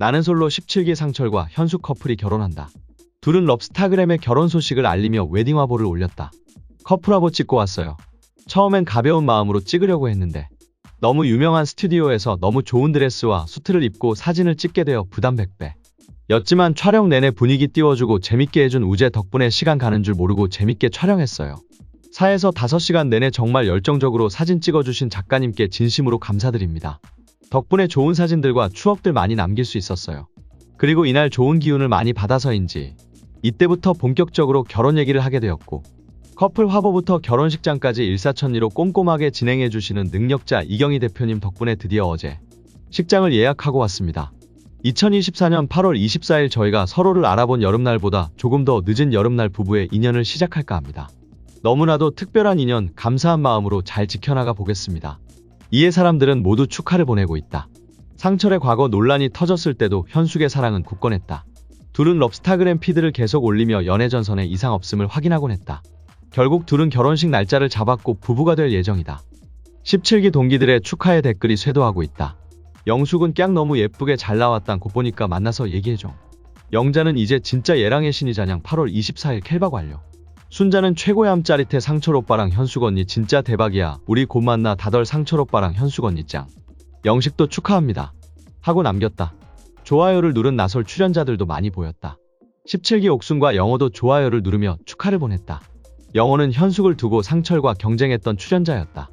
나는 솔로 17기 상철과 현수 커플이 결혼한다. 둘은 럽스타그램에 결혼 소식을 알리며 웨딩 화보를 올렸다. 커플 화보 찍고 왔어요. 처음엔 가벼운 마음으로 찍으려고 했는데 너무 유명한 스튜디오에서 너무 좋은 드레스와 수트를 입고 사진을 찍게 되어 부담 100배. 였지만 촬영 내내 분위기 띄워주고 재밌게 해준 우재 덕분에 시간 가는 줄 모르고 재밌게 촬영했어요. 4에서 5시간 내내 정말 열정적으로 사진 찍어주신 작가님께 진심으로 감사드립니다. 덕분에 좋은 사진들과 추억들 많이 남길 수 있었어요. 그리고 이날 좋은 기운을 많이 받아서인지 이때부터 본격적으로 결혼 얘기를 하게 되었고 커플 화보부터 결혼식장까지 일사천리로 꼼꼼하게 진행해 주시는 능력자 이경희 대표님 덕분에 드디어 어제 식장을 예약하고 왔습니다. 2024년 8월 24일 저희가 서로를 알아본 여름날보다 조금 더 늦은 여름날 부부의 인연을 시작할까 합니다. 너무나도 특별한 인연 감사한 마음으로 잘 지켜나가 보겠습니다. 이에 사람들은 모두 축하를 보내고 있다. 상철의 과거 논란이 터졌을 때도 현숙의 사랑은 굳건했다. 둘은 럽스타그램 피드를 계속 올리며 연애 전선에 이상 없음을 확인하곤 했다. 결국 둘은 결혼식 날짜를 잡았고 부부가 될 예정이다. 17기 동기들의 축하의 댓글이 쇄도하고 있다. 영숙은 깍 너무 예쁘게 잘 나왔단 곧 보니까 만나서 얘기해줘. 영자는 이제 진짜 예랑의 신이자냥 8월 24일 캘박 완료. 순자는 최고의 짜릿해 상철 오빠랑 현숙 언니 진짜 대박이야. 우리 곧 만나 다덜 상철 오빠랑 현숙 언니 짱. 영식도 축하합니다. 하고 남겼다. 좋아요를 누른 나설 출연자들도 많이 보였다. 17기 옥순과 영호도 좋아요를 누르며 축하를 보냈다. 영호는 현숙을 두고 상철과 경쟁했던 출연자였다.